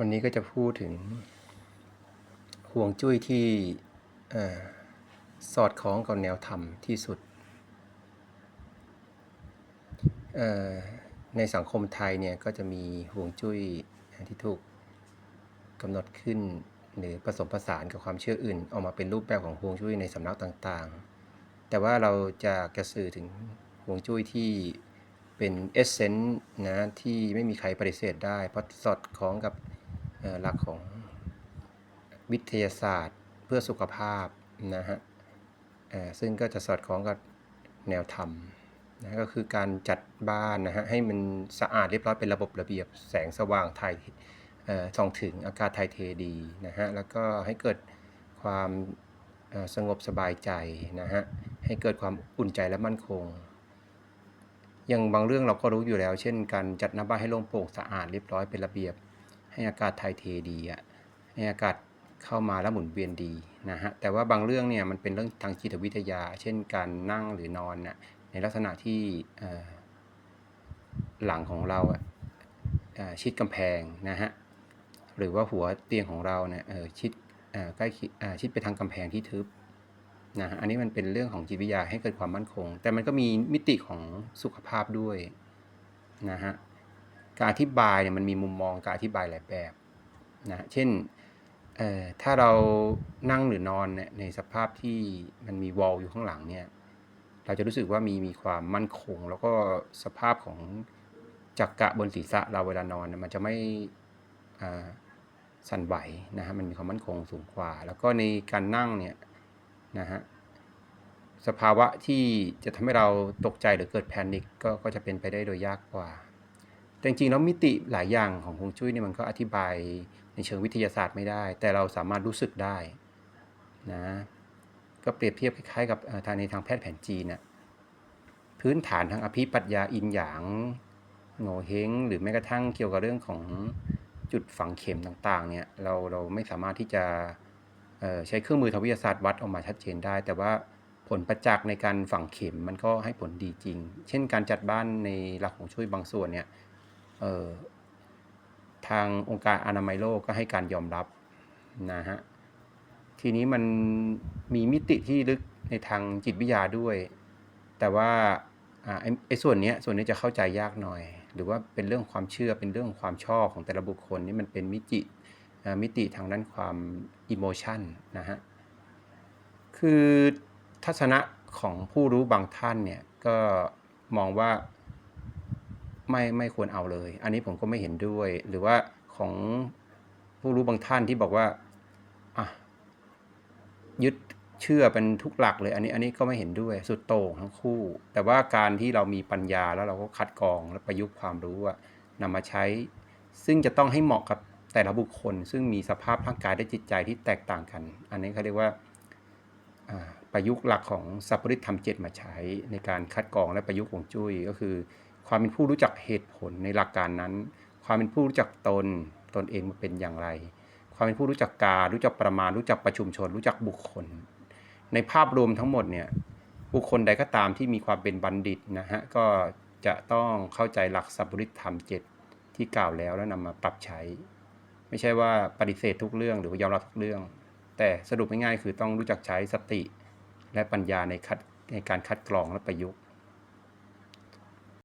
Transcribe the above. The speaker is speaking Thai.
วันนี้ก็จะพูดถึงห่วงจุ้ยที่อสอดคล้องกับแนวธรรมที่สุด ในสังคมไทยเนี่ยก็จะมีห่วงจุ้ยที่ถูกกำหนดขึ้นหรือผสมผสานกับความเชื่ออื่น ออกมาเป็นรูปแบบของห่วงจุ้ยในสำนักต่างๆ แต่ว่าเราจะกระสื่อถึงห่วงจุ้ยที่เป็นเอเซนต์นะที่ไม่มีใครปฏิเสธได้ เพราะสอดคล้องกับ หลักของวิทยาศาสตร์เพื่อสุขภาพนะฮะซึ่งก็จะสอดคล้องกับแนวธรรมนะก็คือการจัดบ้านนะฮะให้มันสะอาดเรียบร้อยเป็นระบบระเบียบแสงสว่างถ่ายส่องถึงอากาศถ่ายเทดีนะฮะแล้วก็ให้เกิดความสงบสบายใจนะฮะให้เกิดความอุ่นใจและมั่นคง อย่างบางเรื่องเราก็รู้อยู่แล้ว เช่น การจัดหน้าบ้านให้โล่งโปร่งสะอาดเรียบร้อยเป็นระเบียบ ให้อากาศถ่ายเทดีอะให้อากาศเข้ามาแล้วหมุนเวียนดีนะฮะแต่ว่าบางเรื่องเนี่ยมันเป็นเรื่องทางจิตวิทยา เช่นการนั่งหรือนอนน่ะในลักษณะที่หลังของเราชิดกำแพงนะฮะหรือว่าหัวเตียงของเราเนี่ยชิดใกล้ชิดไปทางกำแพงที่ทึบนะฮะอันนี้มันเป็นเรื่องของจิตวิทยาให้เกิดความมั่นคง แต่มันก็มีมิติของสุขภาพด้วยนะฮะ การอธิบายเนี่ยมันมีมุมมองการอธิบายหลายแบบนะเช่นเอ่อถ้าเรานั่งหรือนอนเนี่ยในสภาพที่มันมีวอลอยู่ข้างหลังเนี่ยเราจะรู้สึกว่ามีมีความมั่นคง แล้วก็สภาพของจักระบนศีรษะเราเวลานอนมันจะไม่สั่นไหวนะฮะมันมีความมั่นคงสูงกว่า แล้วก็ในการนั่งเนี่ยนะฮะสภาวะที่จะทำให้เราตกใจหรือเกิดแพนิคก็ก็จะเป็นไปได้โดยยากกว่า แต่จริงๆแล้วมิติหลายอย่างของฮวงจุ้ยเนี่ยมันก็อธิบายในเชิงวิทยาศาสตร์ไม่ได้ แต่เราสามารถรู้สึกได้นะก็เปรียบเทียบคล้ายๆกับทางในทางแพทย์แผนจีนน่ะพื้นฐานทางอภิปรัชญาอินหยางโงเฮงหรือแม้กระทั่งเกี่ยวกับเรื่องของจุดฝังเข็มต่างๆเนี่ยเราเราไม่สามารถที่จะใช้เครื่องมือทางวิทยาศาสตร์วัดออกมาชัดเจนได้ แต่ว่าผลประจักษ์ในการฝังเข็มมันก็ให้ผลดีจริง เช่นการจัดบ้านในหลักของช่วยบางส่วนเนี่ย ทางองค์การอนามัยโลกก็ให้การยอมรับนะฮะทีนี้มันมีมิติที่ลึกในทางจิตวิทยาด้วย แต่ว่าไอ้ไอ้ส่วนนี้ส่วนนี้จะเข้าใจยากหน่อย หรือว่าเป็นเรื่องความเชื่อเป็นเรื่องความชอบของแต่ละบุคคลนี่มันเป็นมิติมิติทางด้านความอิโมชันนะฮะคือทัศนะของผู้รู้บางท่านเนี่ยก็มองว่า ไม่ไม่ควรเอาเลย อันนี้ผมก็ไม่เห็นด้วย หรือว่าของผู้รู้บางท่านที่บอกว่าอะยึดเชื่อเป็นทุกหลักเลย อันนี้อันนี้ก็ไม่เห็นด้วยสุดโต่งทั้งคู่ แต่ว่าการที่เรามีปัญญาแล้วเราก็คัดกรองและประยุกต์ความรู้อะนำมาใช้ ซึ่งจะต้องให้เหมาะกับแต่ละบุคคล ซึ่งมีสภาพร่างกายและจิตใจที่แตกต่างกัน อันนี้เขาเรียกว่าประยุกต์หลักของสัพพริธรรมเจ็ดมาใช้ในการคัดกรองและประยุกต์ของจุ้ยก็คือ ความเป็นผู้รู้จักเหตุผลในหลักการนั้น ความเป็นผู้รู้จักตน ตนเองมาเป็นอย่างไร ความเป็นผู้รู้จักการรู้จักประมาณ รู้จักประชุมชน รู้จักบุคคล ในภาพรวมทั้งหมดเนี่ยบุคคลใดก็ตามที่มีความเป็นบัณฑิตนะฮะก็จะต้องเข้าใจหลักสัพพุริธรรมเจ็ดที่กล่าวแล้วแล้วนำมาปรับใช้ ไม่ใช่ว่าปฏิเสธทุกเรื่องหรือว่ายอมรับทุกเรื่อง แต่สรุปง่ายๆคือต้องรู้จักใช้สติ และปัญญาในคัดในการคัดกรองและประยุกต์